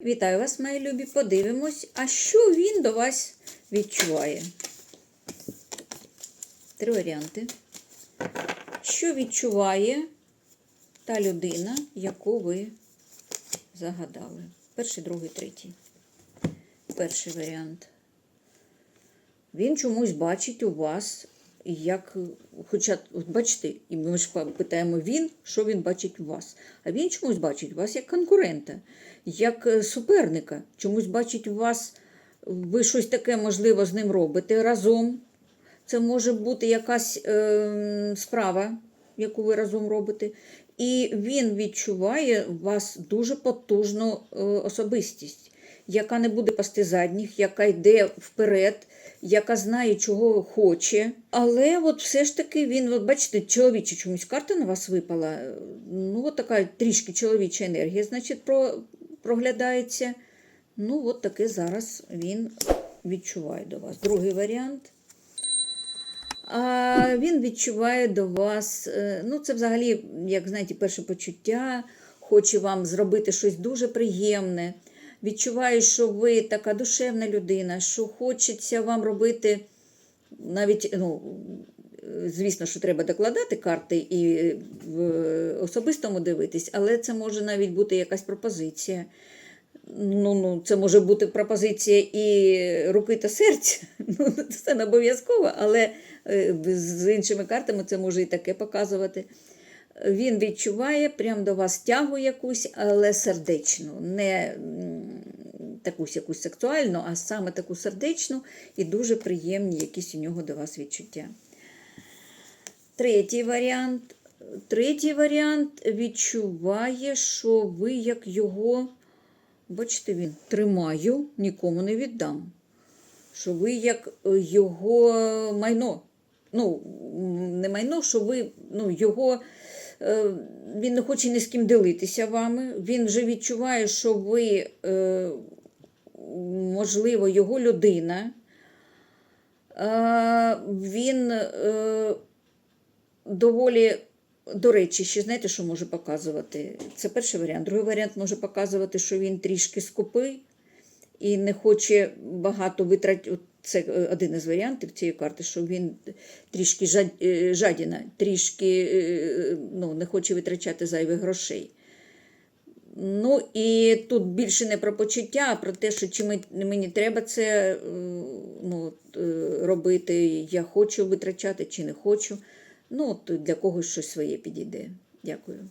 Вітаю вас, мої любі. Подивимось, а що він до вас відчуває. Три варіанти. Що відчуває та людина, яку ви загадали? Перший, другий, третій. Перший варіант. Він чомусь бачить у вас, як, хоча, от бачите, і ми ж питаємо він, що він бачить у вас. А він чомусь бачить вас як конкурента, як е, суперника. Чомусь бачить у вас, ви щось таке, можливо, з ним робите разом. Це може бути якась е, справа, яку ви разом робите. І він відчуває у вас дуже потужну е, особистість, яка не буде пасти задніх, яка йде вперед, яка знає, чого хоче. Але от все ж таки він, от бачите, чоловіча чомусь карта на вас випала. Ну, от така трішки чоловіча енергія, значить, про, проглядається. Ну, от таке зараз він відчуває до вас. Другий варіант. А він відчуває до вас, е, ну це взагалі, як знаєте, перше почуття, хоче вам зробити щось дуже приємне. Відчуває, що ви така душевна людина, що хочеться вам робити навіть, ну, звісно, що треба докладати карти і в особистому дивитись, але це може навіть бути якась пропозиція. Ну, ну, це може бути пропозиція і руки та серця. Ну, це не обов'язково, але е, з іншими картами це може і таке показувати. Він відчуває прямо до вас тягу якусь, але сердечну, не такусь якусь сексуальну, а саме таку сердечну і дуже приємні якісь у нього до вас відчуття. Третій варіант. Третій варіант відчуває, що ви як його. Бачите, він тримаю, нікому не віддам. Що ви як е, його майно. Ну, не майно, що ви ну, його. е, Він не хоче ні з ким ділитися вами. Він вже відчуває, що ви, е, можливо, його людина. Е, Він е, доволі до речі, ще знаєте, що може показувати? Це перший варіант. Другий варіант може показувати, що він трішки скупий і не хоче багато витратити. Це е, один із варіантів цієї карти, що він трішки жадіна, трішки ну, не хоче витрачати зайвих грошей. Ну і тут більше не про почуття, а про те, що чи мені треба це е, ну, е, робити, я хочу витрачати чи не хочу. Ну, для когось щось своє підійде. Дякую.